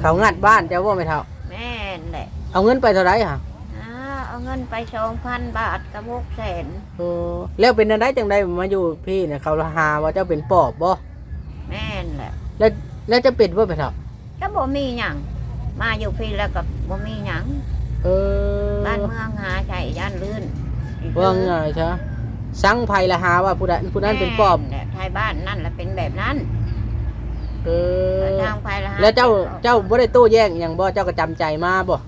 เขางัดบ้านเจ้าว่าไม่เท่า แม่นแหละเอาเงินไปเท่าไหร่ค่ะอ่าเอาเงินไปสองพันบาทกับหกแสนเออแล้วเป็นอันไดจังไดมาอยู่พี่เนี่ยเขาหาว่าเจ้าเป็นปอบบ่แม่นแหละแล้วแล้วจะเป็นว่าไปเท่าก็บ่มีหยังมาอยู่พี่แล้วก็บ่มีหยังเออบ้านเมืองหาใจย่านลื่นว่าไงใช่สังภัยละหาว่าผู้ใดผู้นั้นเป็นปอบแม่นแหละไทยบ้านนั่นแหละเป็นแบบนั้น เออทางไปละหแล้วเจ้าเจ้าบ่ได้โต้แย้งหยังบ่เจ้าก็จำใจมาบ่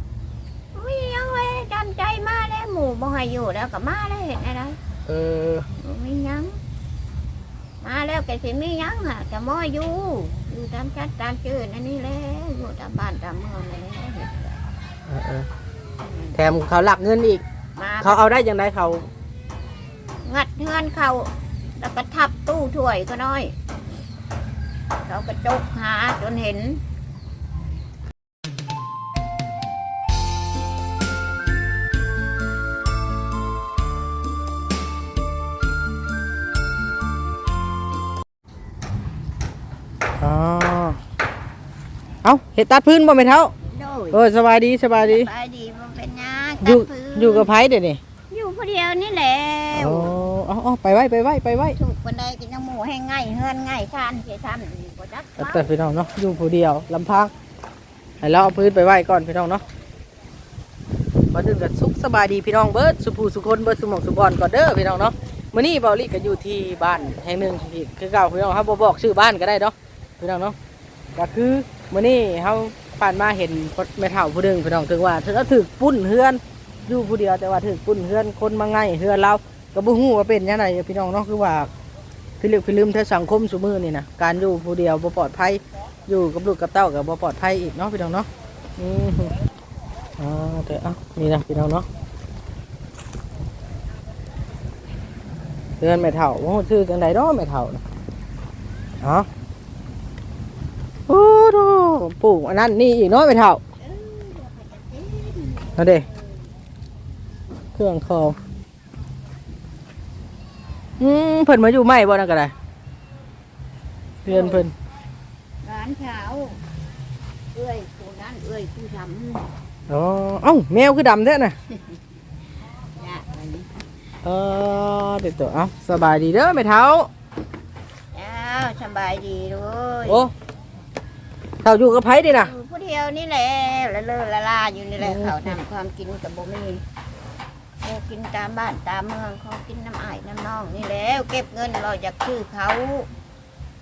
มีหยังเลยจำใจมาแล้วหมู่บ่ให้อยู่แล้วก็มาแล้วเห็นอะไรเออบ่มีหยังมาแล้วแกสิมีหยังอะจะมออยู่อยู่ตามชัดตามชื่อนั่นนี่แหละอยู่ตามบ้านตามเมืองนั่นแหละเออเออแถมเขาหลักเงินอีก มาเขาเอาได้จังไดเขางัดเฮือนเขาแล้วก็ทับตู้ถ้วยก็น้อย เขาก็จกหาจนเห็นอ๋อเอาเฮ็ดตัดพื้นบ่แม่เท่าโดยเออสบายดีสบายดีไปดีมันเป็นหยังอยู่ตัดพื้นอยู่กับไผเดี๋ยวนี้อยู่ผู้เดียวนี่แหละอ๋อเอาเอาไปไว้ไปไว้ไปไว้ถูกคนใดกินยังหมูให้ง่ายเฮือนง่ายชานเสียชันบ่ จักตัดตัดพี่น้องเนาะอยู่ผู้เดียวลำพังให้เราเอาพื้นไปไหว้ก่อนพี่น้องเนาะมาถึงกันสุขสบายดีพี่น้องเบิร์ดสุภูสุคนเบิร์ดสุหมองสุบอนก่อนเด้อพี่น้องเนาะมื้อนี้เบาลี่ก็อยู่ที่บ้านแห่งหนึ่งที่คือเก่าพี่น้องครับบอกชื่อบ้านก็ได้เนาะพี่น้องเนาะก็คือมื้อนี้เฮาผ่านมาเห็นแม่เฒ่าผู้หนึงพี่น้องถึงว่าถึงเอาถึกปุ้นเฮือนอยู่ผู้เดียวแต่ว่าถึกปุ้นเฮือนคนมาไงเฮือนเราก็บ่ฮู้ว่าเป็นยังไงพี่น้องเนาะคือว่า พิลึกพิลืมแท้สังคมซุมือนี่นะการอยู่ผู้เดียวบ่ปลอดภัยอยู่กับลูกกับเต้ากับบ่ปลอดภัยอีกเนาะพี่น้องเนาะอืมอ่าแต่เอะนี่นะพี่น้องเนาะเดือนไม่เท่าโอ้ชื่อจังไดเนาะไม่เท่านะโอ้โหปลูกอันนั้นนี่อีกเนาะไม่เท่านั่นเด้เครื่องคอ อืมเพิ่นมาอยู่ใหม่บ่นั่นก็ได้เพื่อนเพิ่นร้านเช้าเอ้ยผู้นั้นเอ้ยผู้ทำอ๋อเอ้าแมวคือดำแท้น่ะยากอันนี้เออเด็ดตัวเอ้าสบายดีเด้อแม่เท้าเจ้าสบายดีเลยโอ้เท้าอยู่กับไผดิน่ะ อยู่ผู้เดียวนี่แหละละเลอละลาอยู่นี่แหละอืมเขาทำความกินกับบ่มี เขากินตามบ้านตามเมืองเขากินน้ำอ้ายน้ำน้องนี่แหล้ว เก็บเงินเราจากชื่อเขา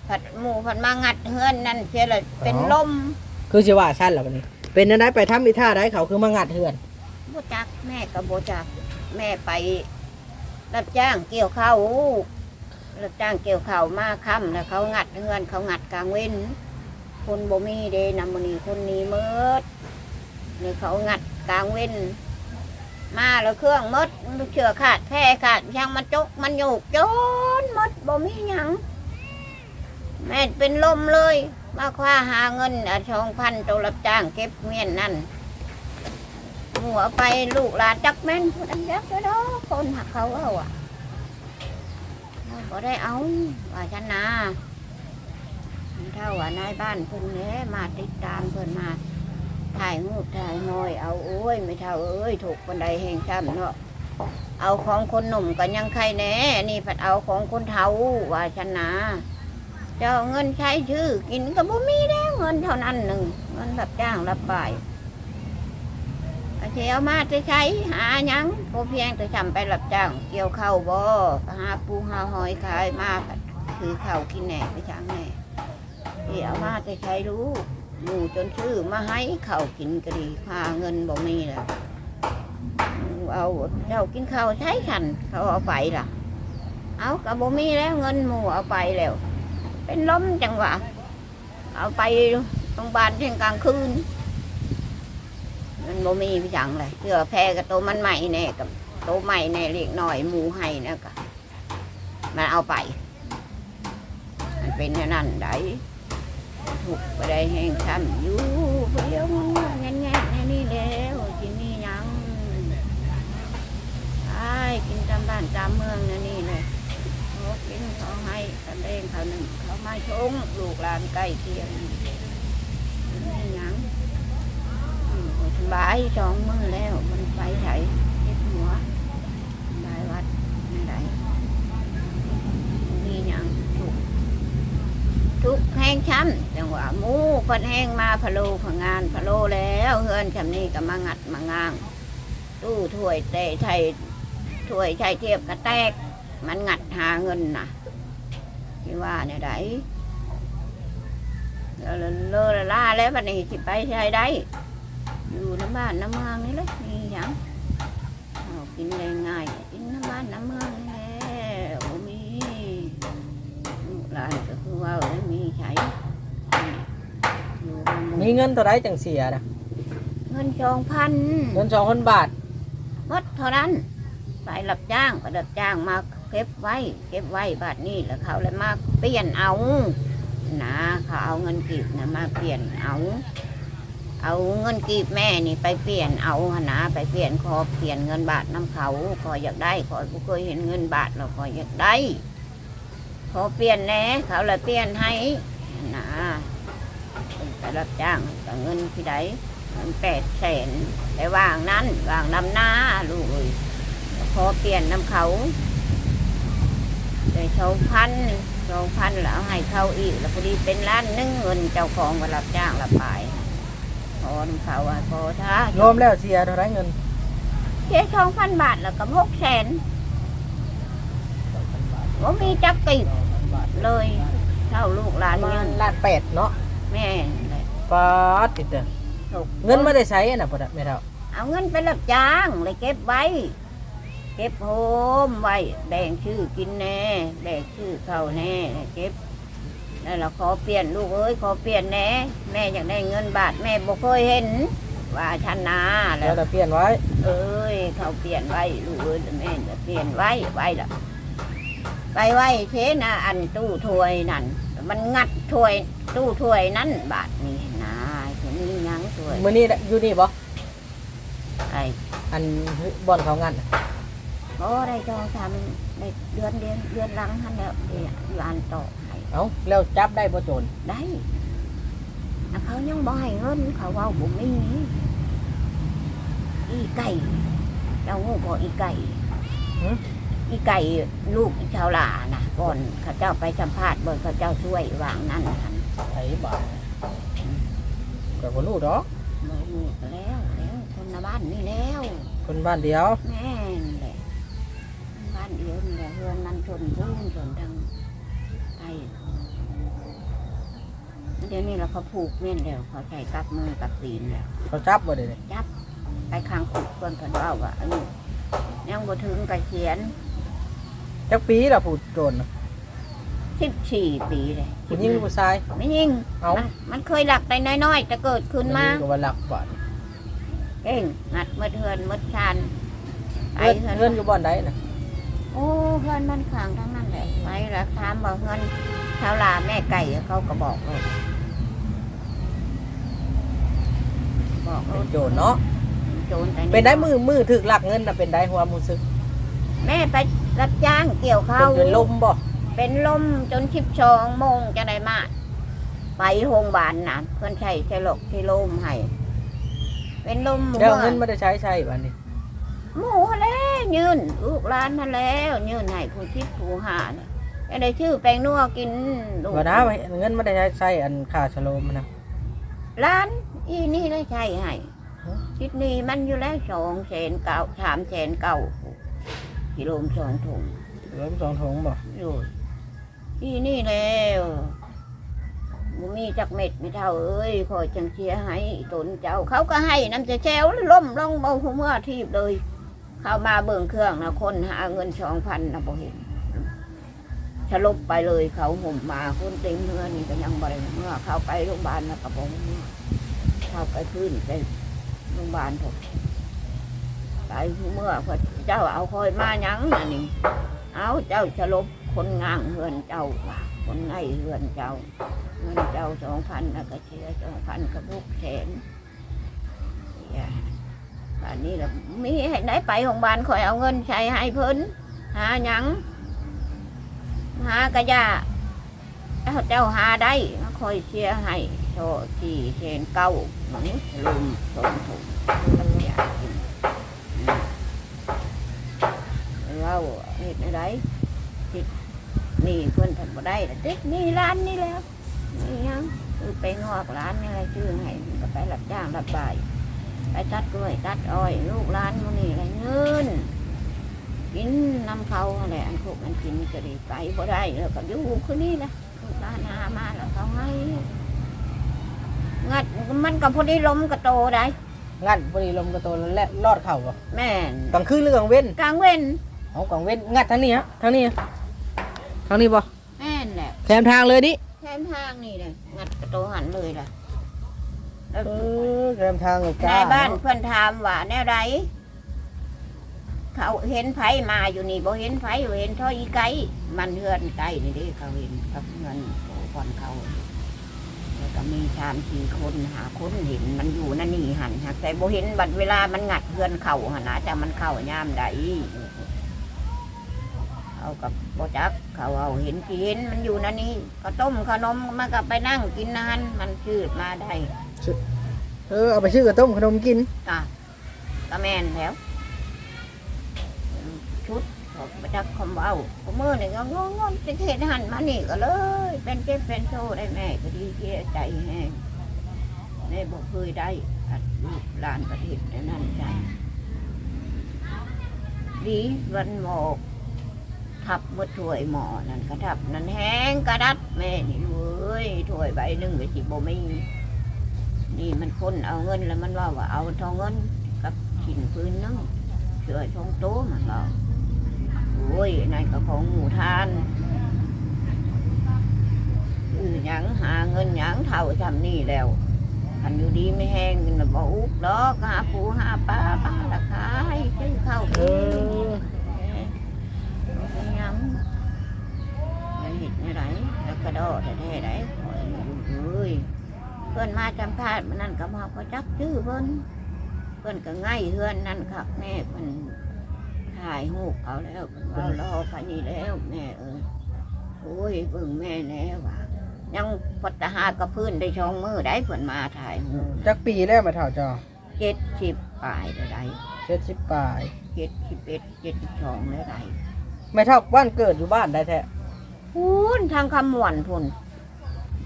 ผัดหมูผัดมางัดเฮือนนั่นเสียเลยเป็นลมคือสิว่าชั้นแล้วบัดนี้ เป็นอันใดไปทำอีท่าใดเขาคือมางัดเฮือนบ่จักแม่กับบ่จักแม่ไป รับจ้างเกี่ยวข้าวรับจ้างเกี่ยวข้าวมาค่ำแล้วเขางัดเฮือน เขางัดกลางเว้น คนบ่มีเดนำมอนีคนนี้เมิดนี่เขางัดกลางเว้น มาแล้วเครื่องมดเชือขาดแพ้ขาดช่างมันจกมันโยกจนมดบ่มีหยังแม่เป็นลมเลยมาคว้าหาเงินอชองพันตัวรับจ้างเก็บเมียนนั่นหัวไปลูกหลานจักแม่นผู้นั้นยักษ์เด้อคนหักเขาเอาอะเราบ่ได้เอาว่าฉันะเท่าว่านายบ้านเพิ่นแหน่มาติดตามเพิ่นมา ถ่ายรูปถ่ายหอย เอาโอ้ยไม่เท่าเอ้ยถูกคนใดแห่งช้ำเนาะเอาของคนหนุ่มกันยังใครแหน่ นี่ผัดเอาของคนเฒ่าว่าชนะเจ้าเงินใช้ชื่อ กินก็บ่มีแล้วเงินเท่านั้นหนึ่งเงินรับจ้างรับบ่ายอาเชียวมาจะใช้หาหยังพอเพียงแต่จำไปรับจ้าง เกี่ยวข้าวบ่ก็หาปูหาหอยขายมาผัดคือข้าวกินแหน่ไปช้างแหน่ที่เอามาจะใช้รู้ อยู่จนชื่อมาให้เขากินก็ดีพาเงินบ่มีแหละเอาเจ้ากินข้าวใช้ขันเขาเอาไปล่ะ เอากับบ่มีแล้วเงินหมู่เอาไปแล้ว เป็นล้มจังหวะ เอาไปโรงพยาบาลเที่ยงกลางคืนมันบ่มีพี่จังเลยเสือแพรกับโตมันใหม่แน่กับโตใหม่แน่เล็กหน่อยหมูให้นะกะมันเอาไป มันเป็นอย่างนั้นได้ ถูกไปได้แห้งช้ำอยู่เพียงเงี้ยเงี้ยนี่แล้วกินนี่ยังไอ้กินตามบ้านตามเมืองนะนี่เลยเขากินเขาให้กันเองเขาหนึ่งเขาไม่ชงลูกหลานใกล้เคียงกินนี่ยังสองมือแล้วมันไปไถเจ็บหัวได้วัดไม่ได้มีหยังทุกข์ ทุกแห้งช้ำจังหวะมูพิ่นแห้งมาพะโลพะงานพะโลแล้วเฮือนชำนี้ก็มางัดมางาง ตู้ถ้วยเตะไทยถ้วยไทยเทียบกระแตก มันงัดหาเงินนะที่ว่าเนี่ยได้เลอะเลอะล่าแล้วบัดนี้สิไปใช้ได้ อยู่น้ำบ้านน้ำเมืองนี่เลยมีหยังกินง่ายๆกินน้ำบ้านน้ำเมืองนี่แหละบ่มีลูกหลานก็คือว่า ใช้อยู่บ้านหมีเงินเท่าไรจังเสียนะเงินสองพันเงินสองพันบาทหมดเท่านั้น ไปรับจ้างก็รับจ้างมาเก็บไว้ เก็บไว้บาทนี้แล้วเขาเลยมาเปลี่ยนเอานะเขาเอาเงินกีบนะมาเปลี่ยนเอา เอาเงินกีบแม่นี่ไปเปลี่ยนเอาหนนะไปเปลี่ยนขอเปลี่ยนเงินบาทน้ำเขาขออยากได้ขอผู้เคยเห็นเงินบาทเราขออยากได้ข อเปลี่ยนแหน่เขาเลยเปลี่ยนให้นะไปรับจ้างกับเงินที่ใดเงินแปดแสนไปวางนั้นวางดำหน้าลูกเอ้ยขอเปลี่ยนน้ำเขาได้สองพันสองพันแล้วให้เขาอีก แล้วพอดีเป็นล้านหนึงเงินเจ้าของก็รับจ้างรับไปขอน้ำเขาอะขอท้ารวมแล้วเสียเท่าไรเงินเจ๊สองพันบาทแล้วก็หกแสนว่ามีจักกีบ เลยเท่าลูกหลาปนระมายืณนล้านแปดเนาะแม่เลยปาดติดเด้อถูกเงินไม่ได้ใช้อะนะพ่อไม่เท่าเอาเงินไปรับจ้างเลยเก็บไว้ เก็บโฮมไว้ แบ่งชื่อกินแน่แบ่งชื่อเขาแน่เก็บแล้วเราขอเปลี่ยนลูกเอ้ยขอเปลี่ยนแน่แม่อยากได้เงินบาทแม่บ่เคยเห็น ว่าชันนาแล้แล้ววเราเปลี่ยนไว้ เอ้ยเขาเปลี่ยนไว้ลูกเอ้ยแม่จะเปลี่ยนไว้ไว้ละ ไปไว้เทนะอันตู้ถ้วยนั่น มันงัดถ้วยตู้ถ้วยนั่นบาทนี้นะจะมีหยังถ้วยมื้อนี้อยู่นี่บ่ไอ้อันบ่อนเขางันน่ะก็ได้จองทำได้เดือนเดือนเดือนหลังท่านแล้วเดี๋ยวอยู่อันต่อให้เอ้าแล้วจับได้บ่โจรได้แล้วเขายังบ่ให้เงินเขาเว่าบุมีอีไก่เจ้างูพออีไก่ อีไก่ลูกชาวลานะก่อนเขาเจ้าไปสัมภาษณ์บนเขาเจ้าช่วยวางนั่นทันไผบาทก็บ่รู้ดอกบ่มีแล้วแล้วคนในบ้านนี่แล้วคนบ้านเดียวแม่นแหละบ้านเดียวนี่แหละเพื่อนมันชนพูนชนทางไปเดี๋ยวนี้เราเขาผูกเม่นแล้วเขาใส่กับมือกับตีนแล้วเขาจับบ่ได้เลยไปข้างคุกเพื่อนเพิ่นว่าว่าอันนี้ยังบ่ถึงกับเขียน จักปีล่ะผู้โจรน่ะสิบสี่ปีเลยผู้หญิงหรือผู้ชาย ไม่ยิงเอ้า มันมันเคยหลักได้น้อยๆจะเกิดขึ้นมาก็ว่าหลักบาทเก่งงัดมืดเฮือนมืดชานไปเงินเฮือนเงินอยู่บ่อนใดน่ะโอ้เฮือนมันขางทั้งนั้นแหละไปแล้วถามบอกเฮือนชาวลาแม่ไก่เขาก็บอกเลยบอกเป็เลยนโจรเนาะโจรแต่เป็นได้มือมือถึกหลักเงินน่ะเป็นได้หัวมูซึก แม่ไป รับจ้างเกี่ยวข้าเป็นวเป็นลมบ่เป็นลมจนชิบชองโมงจะได้มาไปโรงพยาบาลนะเพื่อนใช้ใช้ลกใช้ลมให้เป็นลมเดี๋ยวเอาเงินไม่ได้ใช้ใช่บัดนี้หมูแล้วยืนลูกร้านมาแล้วยืนให้ผู้ชิดผู้หาเนี่ยได้ชื่อแปลงนัวกินลูกบ่นะเงินไม่ได้ใช้ใช้อันค่าชะโลมมันนะร้านอีนี่ได้ใช่ให้ฮะชิดนี้มันอยู่แล้วสองแสนเก้าสามแสนเก้า กิโลมสองถุงรวมสองถุงบ่อยู่ที่นี่แล้วบ่มีจักเม็ดไม่เท่าเอ้ยคอยจังเชียร์ให้ตนเจ้า เขาก็ให้น้ำจะแจวล่มลงเบาหัวเมื่อทีบเลย เข้ามาเบิ่งเครื่องนะคนหาเงินสองพันนะบ่เห็นสลบไปเลยเขาห่มมาคนเต็มเมื่อนี่ก็ยังบ่ได้เมื่อเข้าไปโรงพยาบาลนะกระบอกเข้าไปพื้นไปโรงพยาบาลถูก ไปเมื่อพระเจ้าเอาคอยมาหยังนี่เอาเจ้าฉลบคนงางเฮือนเจ้าว่าคนไงเฮือนเจ้าเงินเจ้าสองพันแล้วก็เชียสองพันกระบุกแสนอย่านนี้ละมีให้ได้ไปโรงพยาบาลคอยเอาเงินใช้ให้เพิ่นหาหยังหากระยาเจ้าเจ้าหาได้คอยเชียร์ให้โชที่เชนเก้าหนังลุมสมถุงอยากินอืม เราเห็ดอะไรติดหนี่เพื่อนทำบ่ได้แต่ติดหนี่ร้านนี่แล้วนี่ยังคือไปงอกร้านนี่อะไรชื่อให้มันก็ไปรับจ้างรับบ่ายไปตัดกล้วยตัดอ้อยลูกร้านมันนี่อะไรเงินกินน้ำเขาอะไรอันพวกมันกินก็ดีไปบ่ได้แล้วก็อยู่คืนนี้นะลูกร้านหามาแล้วเขาให้งัดมันกับพอดีลมกระโตได้งัดบริลมกระโตนและลอดเข่าบ่แม่นกลางคืนหรือกลางเว้นกลางเว้น เอากลางเว้นงัดทางนี้ฮะทางนี้ฮะทางนี้บ่แม่นแหละแถมทางเลยนี่แทนทางนี่เลยงัดกระโตหันเลยล่ะแล้วเออแถมทางเลยในจ้าบ้านเพื่อนถามว่าแนวใดเขาเห็นไผมาอยู่นี่บ่เห็นไผบ่เห็นเท่าอีไก่มันเฮือนไก่นี่เดิเขาเห็นกับเงินโอ้ก่อนเขาแล้วก็มีชามสี่คนหาคนเห็นมันอยู่นั่นนี่หันหักแต่บ่เห็นบัดเวลามันงัดเฮือนเข่าหันนะแต่มันเข้ายามใด เอากับบ่จัก เขาเอาเห็นที่เห็นมันอยู่นั่นนี่ก็ต้มขนมมันก็ไปนั่งกินนานมันชืดมาได้เออเอาไปชื่อกระต้มขนมกินก็ก็แม่นแล้ว ชุดขอบประจักคอมเอาผมมือนี่ก็งงงจะเทศหันมานี่ก็เลย เป็นเจ็บเป็นโซ่ได้แม่ก็ดีเจียใจแห้งแม่บอกเคยได้อัดลูกหลานประเทศในนั่นใจดีวันหมอก ทับมือถ้วยหมอนั่นกระทับนั่นแห้งกระดัดแม่นี่เว้ยถ้วยใบหนึ่งไปสิบ่มีนี่มันคนเอาเงินแล้วมันว่าว่าเอาทองเงินกับขินพื้นนึงเชื่อชงโตมันเราโอ้ยนั่นก็ของหมูทานคือหยังหาเงินยังเท่าจำนี่แล้วคันอยู่ดีไม่แห้งเงินน่ะบ่อุกดอกหาปูหาปลาปลาละขายซื้อข้าวเอกิน อ ไปยังมั นี่ไรแล้วก็ดอแต่แท้ไรขอยอยู่เอ้ยเพื่อนมาจำพาดมันนั่นก็มาก็จักชื่อเพิ่นเพื่อนก็ง่ายเพื่อนนั่นครับแม่เพิ่นถ่ายหูเอาแล้วเพิ่นว่ารอพันนี้แล้วแม่เออโอ้ยเบิ่งแม่แน่ว่ะยังพัฒหากระพื้นได้ช่องมือได้เพิ่อนมาถ่ายหูจักปีแล้วมาเท่าจอเจ็ดสิบปลายได้เจ็ดสิบปลายเจ็ดสิบเอ็ดเจ็ดสิบสองได้ได้ไม่เท่าบ้านเกิดอยู่บ้านได้แท้ พูนทางคำหมวนพุ่น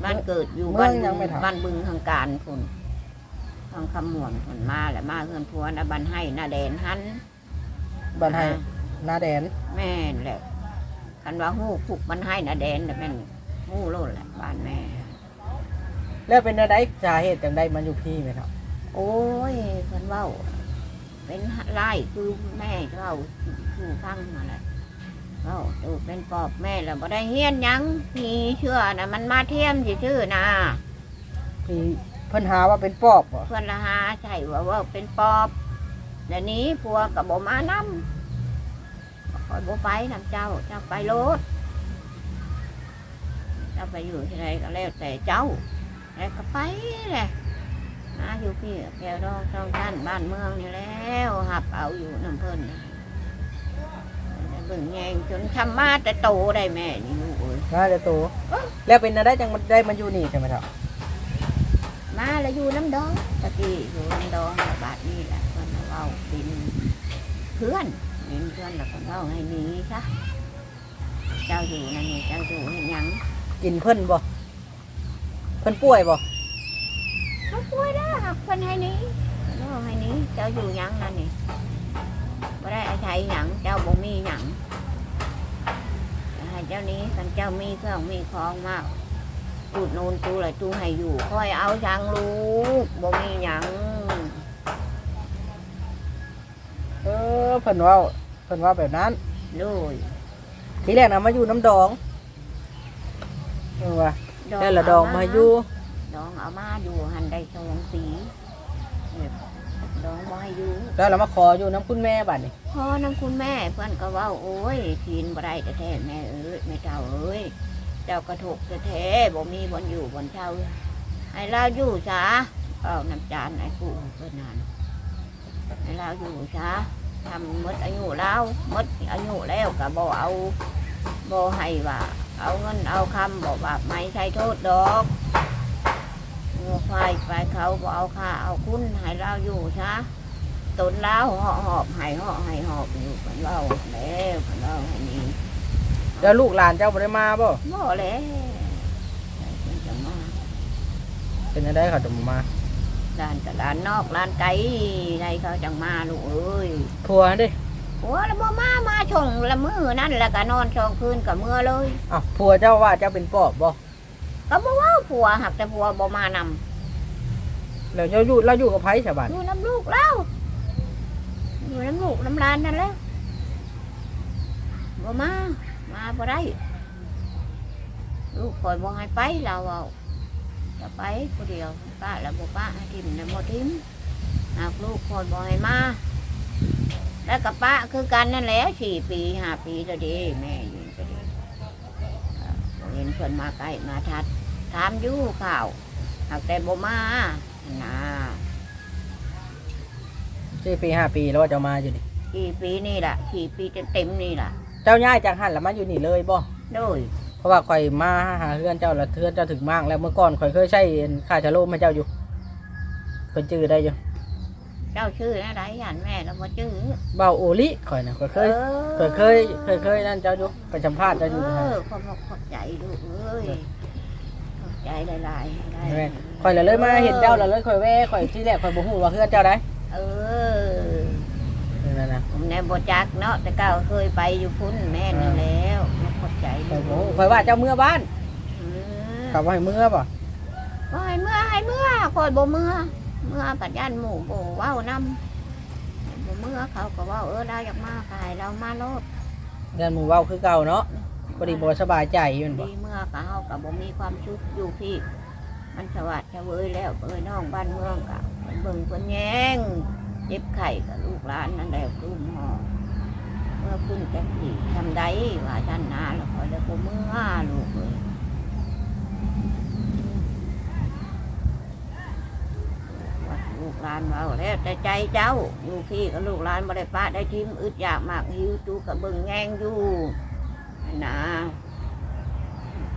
บ้านเกิดอยู่เมืบ้าอนงยังไม่ถามบ้านบึงทางการพุ่นทางคำหมวนพุ่นมาแหละมาเฮือนพัวนะบ้านให้นาแดนหันบ้านให้อ่นาแดน แม่นแหละคันว่าหู้ผูกบ้านให้นาแดนน่ะแม่นหู้โลดแหละบ้านแม่ แล้วเป็นอะไรสาเหตุจังได้มันอยู่พี่ไหมครับ โอ้ยเพิ่นเว้าเป็นไล่คือแม่เว้าคือฟังมาแหละ เว้าดูเป็นปอบแม่แล้วบ่ได้เฮียนหยังพี่เชื่อนะมันมาเทียมชื่อๆนะพี่เพิ่นหาว่าเป็นปอบบ่เพื่อนละหาใช่ว่าว่าเป็นปอบเดี๋ยวนี้พัวกับบ่มานำคอยบ่ไปนำเจ้าเจ้าไปโลดเจ้าไปอยู่ที่ไหนก็แล้วแต่เจ้าแล้วก็ไปแหละมาอยู่พี่แก้วดองช่องท่านบ้านเมืองนี่แล้วหับเอาอยู่น้ำเพิ่นน่ะ เบิ่งแยงจนทำมาแต่โตได้แม่นี่ลูกเอ้ยน่าจะโตแล้วเป็นอะไรจังมันได้มันอยู่นี่ใช่ไหมครับมาแล้วอยู่น้ำดองตะกี้อยู่น้ำดองบาดนี่แหละเพื่อนเอาเอาเป็นเพื่อนเป็นเพื่อนแล้วก็เอาให้หนีซะเจ้าอยู่นั่นนี่เจ้าอยู่เห็นยังกินเพิ่นบ่เพิ่นป่วยบ่เขาป่วยแล้วเพื่อนให้หนี้เอาให้หนี้เจ้าอยู่ยังนั่นนี่ บ่ได้อาศัยหยังเจ้าบ่มีหยังให้เจ้านี้กันเจ้ามีเครื่องมีของมากตูดนูนตูอะไรตูให้อยู่คอยเอาจังลูกบ่มีหยังเออเพิ่นเว่าเพิ่นเว่าแบบนั้นด้วยทีแรกนะมาอยู่น้ำดองเออว่าแล้วละดองมาอยู่ดองเอามาอยู่หันได้สองสีเนี่ย ดองมาอยู่แล้วเรามาขออยู่น้ำคุณแม่บัดนี้พ่อน้ำคุณแม่เพื่อนก็เว่าโอ้ยทีนบ่ได้แต่แท้แม่เอ้ยแม่เจ้าเอ้ยเจ้ากระถกแต่แท้บ่มีบนอยู่บนเช่าให้เราอยู่ซะเอาน้ำจานไอ้ปู่เพื่อนนานให้เราอยู่ซะทำหมดอายุแล้วหมดอายุแล้วก็บ่เอาบ่ให้ว่า เอาเงินเอาคำบอกว่าไม่ใช่โทษดอก งัวควายไปเขาบเอาค่าเอาคุณให้เราอยู่ซะตนเราเหาะหอบให้เหาะให้หอบอยู่กันเราแล้วกันเราให้นี่แล้วลูกหลานเจ้าบ่ได้มาบ่บ่แล้วใครเป็นจะมาเป็นจังไดเขาจะบ่มาร้านกับร้านนอกร้านไกลใดเขาจังมาลูกเอ้ยผัวเด้หัวละบ่มามาชงละมือนั่นแล้วก็นอนสองคืนกับเมื่อเลยอ้าวผัวเจ้าว่าเจ้าเป็นปอบบ่ ก็บ่เว่าผัวหักแต่ผัวบ่มานำแล้วเจ้าอยู่เราอยู่กับไผชาวบ้านอยู่น้ำลูกแล้วอยู่น้ำลูกน้ำหลานนั่นแหละบ่มา มาบ่ได้ ลูกคอยบ่ให้ไปเราเอาจะไปผู้เดียวป้าแล้วบ่ป้าให้ทิมแล้วบ่ทิมหากลูกคอยบ่ให้มา แล้วกับป้าคือกันนั่นแหละสี่ปีห้าปีแล้วเดีแม่อยู่ก็ดีอ่าบ่เห็นเพิ่นมาใกล้มาทัด ถามอยู่ข่าวหากแต่บ่มานะสี่ปีห้าปีแล้วว่าเจ้ามาอยู่นี่สี่ปีนี่แหละสี่ปีเต็มๆนี่แหละเจ้าย้ายจากหันแล้วมาอยู่นี่เลยบ่โดยเพราะว่าข่อยมาหาเพื่อนเจ้าแล้วเพื่อนเจ้าถึงมากแล้วเมื่อก่อนข่อยเคยใช้ค่าชะโลมให้เจ้าอยู่ข่อยจื้อได้อยู่เจ้าชื่ออะไรย่านแม่แล้วมาชื่อเบาโอลิข่อยนะข่อยเคยอเคยเคยเคยเคยนั่นเจ้าอยู่ไปสัมภาษณ์เจ้าอยู่เอนะอความบอกขอบใจลูกเอ้ยขอบ ใจหลายๆได้แม่ข่อยเลยเลยมาเห็นเจ้าแล้วเลยข่อยแว่ข่อยที่แรกข่อยบ่ฮู้ว่าเพื่อนเจ้าได้เออนั่นนะผมแนบจักเนาะแต่เก้าเคยไปอยู่พุ่นแม่นั่นแล้วขอบใจข่ลูอยกบ่ฮู้ข่อยว่าเจ้าเมื่อบ้านอืมกลับว่าให้เมื่อป่ะบ่ให้เมื่อให้เมื่อคอยบ่เมื่อเมื่อปัดยันหมู่บ่เว้านำบ่เมื่อเขาก็เว่าเออเราอยากมาขายเรามาโลดเดือนหมู่เว้าคือเก่าเนาะ พอดีบ่สบายใจแมันบ่ดีเมื่อกับเฮากับบ่มีความชุกอยู่พี่ มันสวัสดิ์เฉวยแล้วเอ้ยน้องบ้านเมืองกับเบิ่งเพิ่นแย่งเจ็บไข้กับลูกหลานนั่นแหละรุ่มหอเมื่อคุณจะสิทำได้ว่าฉันนาแล้วคอยแล้วบ่เมื่อลูกเอ้ยว่าลูกหลานเว้าแล้วแต่ใจเจ้าอยู่พี่กับลูกหลานบ่ได้ปะได้ทิมอึดอยากมากหิวจูกับเบิ่งแงงอยู่ นะ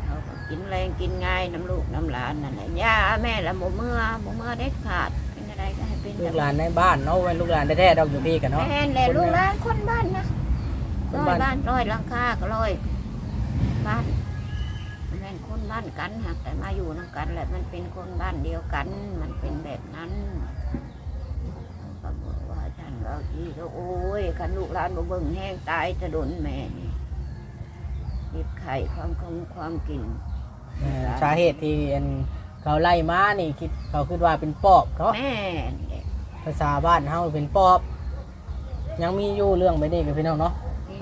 เขาก็กินแรงกินง่ายน้ำลูกน้ำหลานนั่นแหละย่าแม่ละหมูเมื่อหมูเมื่อเด็ดขาดเป็นอะไรก็ให้เป็นลูกหลานในบ้านเนาะไว้ลูกหลานแท้ๆดอกอยู่พี่กันเนาะแม่นแหละลูกหลานคนบ้านนะคร้นอยบ้านบ้านร้อยหลังคาก็ร้อยบ้านแม่นคนบ้านกันหักแต่มาอยู่นํกันแหละมันเป็นคนบ้านเดียวกัน มันเป็นแบบนั้นก็บอกว่าฉันเราทีก็โอ้ยคันลูกหลานบ่เบิ่งแห้งตายจะโดนแม่นี่ เจ็บไข่ความคงความกินเออสาเหตุที่อันเขาไล่มานี่คิดเขาคิดว่าเป็นปอบเนาะแม่นี่แหละภาษาบ้านเฮาเป็นปอบ ยังมีอยู่เรื่องไปนี่กับพี่น้องเนาะ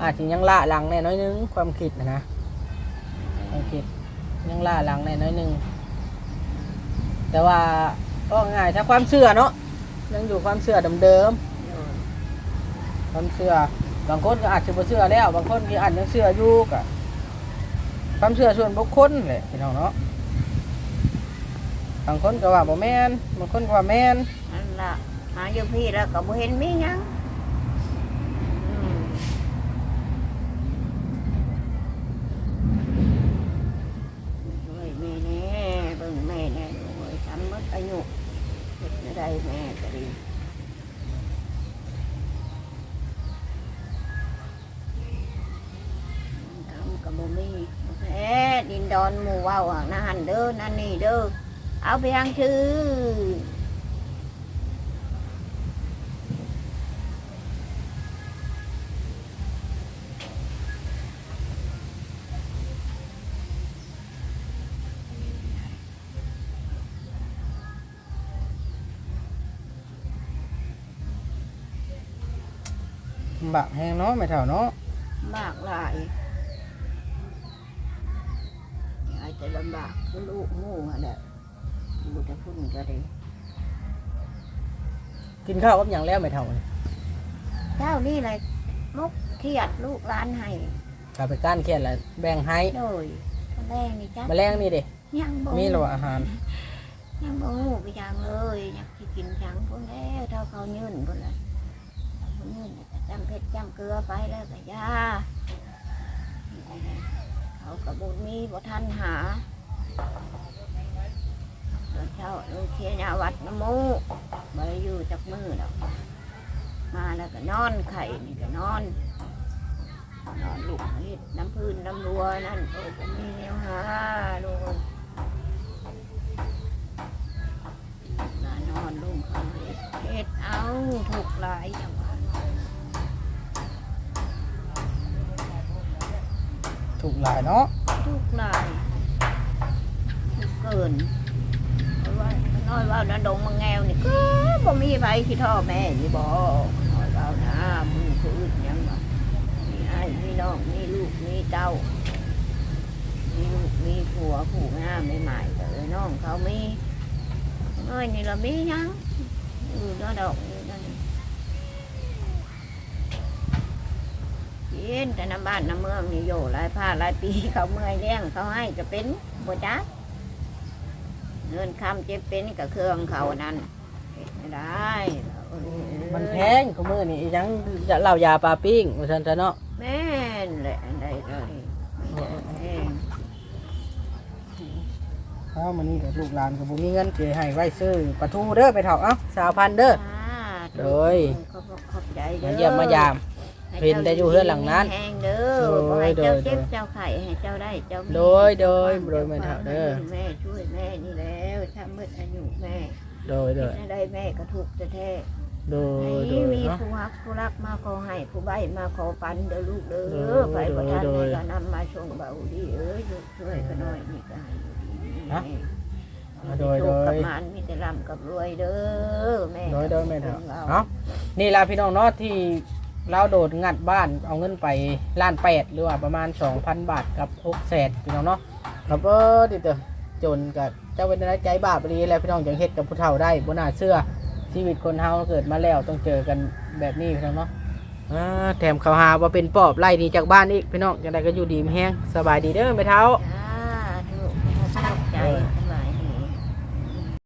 อาจจะยังล่าหลังแน่น้อยนึงความคิดนะนะความคิดยังล่าหลังแน่น้อยนึงแต่ว่าก็ง่ายถ้าความเชื่อเนาะยังอยู่ความเชื่อเดิมๆความเชื่อบางคนก็อาจจะบ่เชื่อแล้ว บางคนก็อาจยังเชื่ออยู่กะ ความเชื่อส่วนบุคคลแหละพี่น้องเนาะบางคนก็ว่าบ่แม่นบางคนก็ว่าแม่นนั่นล่ะหาอยู่พี่แล้วก็บ่เห็นมีหยังอืมเฮ้ยแม่แน่เบิ่งแม่แน่โอ้ยทำหมดอายุเฮ็ดได้แม่ก็ดี ดอนหมู่ว้าอะนั่นเด้อนั่นนี่เด้อเอาไปยังชื่อบากแฮงเนาะไม่เท่าเนาะ มากหลาย อาจจะลำบากคือลูกหมู่อะแหละลูกจะพูดก็ได้กินข้าวกับหยังแล้วไม่เท่านี่เจ้านี่เลยมกเครียดลูกร้านให้กลับไปก้านเขียนแล้วแบ่งให้โดยตอนแรกนี่จ้ะแมลงนี่เด้ยังบ่มีหรออาหาร ยังบ่ฮู้ไปยังเลยอยากสิกินจังพุ่นแล้วเท่าเขายื่นพุ่นละเขายื่นก็จำเพชรจำเกลือไปแล้วก็ยา เขาก็บ่มีบ่ทันหาตอนเช้าลงเชียร์วัดน้ำมูกบริอยู่จักมือดอกมาแล้วก็นอนไข่นี่ก็นอนนอนลูกเฮ็ดน้ำพื้นน้ำรัวนั่นโอ้ก็มีแนวหาลูกนอนลุงเขาเฮ็ดเอาถูกหลายจังหวะ ถูกหลายเนาะถูกหลายถูกเกินเพราะว่าน้อยว่านันดงมังแงวนี่ก็บ่มีใบขี้ท่อแม่นี่บ่น้อยว่านะมือผู้อื่นยังบ่มีไอ้ายมีน้องมีลูกมีเต้ามีลูกมีผัวผู้งามใหม่ๆแต่เอ้ยน้องเขามีน้อยนี่ละมียังอยู่เนาะดอกอยู่นั่น กินแต่น้ำบ้านน้ำเมืองนี่อยู่หลายผ้าหลายปีเขาเมื่อยเลี้ยงเขาให้จะเป็นบ่จักเงินคำเจ็บเป็นกับเครื่องเขานั่นเฮ็ดไม่ได้เอ้ยมันแพงก็มื้อนี่อีหยังจะเหล้ายาปลาปิ้งว่าซั่นซะเนาะแม่นแหละอันใดก็ดีแม่นเอ้ามื้อนี้ก็ลูกหลานก็บ่มีเงินสิให้ไว้ซื้อปลาทูเด้อไปเฒ่าเอ้า2,000เด้อโดยขอบขอบใจเด้มาอเยี่ยมมายาม เห็นแต่อยู่เฮือนหลังนั้นแห้งเด้อโดยบ่ให้เจ้าโดยเจ็บเจ้าไข่ให้เจ้าได้เจ้ามีโดยโดยโดยแม่เฒ่าเด้อแม่ช่วยแม่นี่แล้วถ้ามืดอายุแม่โดยโดยได้แม่ก็ถูกแท้โดๆยให้โดยมีเนาะผู้รักผู้รักมาขอให้ผู้ใบมาขอปันเด้อลูกเด้โดอยไปประทานโดยแม่ก็นำมาชงเบาดีเอ้ยลูกช่วยก็น้อยนี่ก็ให้อยู่ดีฮะแม่โดยโดยกับหมานมีแต่ร่ำกับรวยเด้อแม่โดยโดยแม่เฒ่าของเราเอ้านี่ล่ะพี่น้องเนาะที่ เราโดดงัดบ้านเอาเงินไปล้านแปดหรือว่าประมาณ2,000บาทกับ6แสนพี่น้องเนาะครับเออดิเตอจนกับเจ้าเป็นอะไรใจบาปรีแล้วพี่น้องจังเฮ็ดกับผู้เฒ่าได้บ่น่าเชื่อชีวิตคนเฮาเกิดมาแล้วต้องเจอกันแบบนี้พี่น้องเนาะอ่าแถมเขาหาว่าเป็นปอบไล่หนีจากบ้านอีกพี่น้องจังไดก็อยู่ดีมีแฮงสบายดีเด้อแม่เฒ่าจ้าถูกขอบใจเออ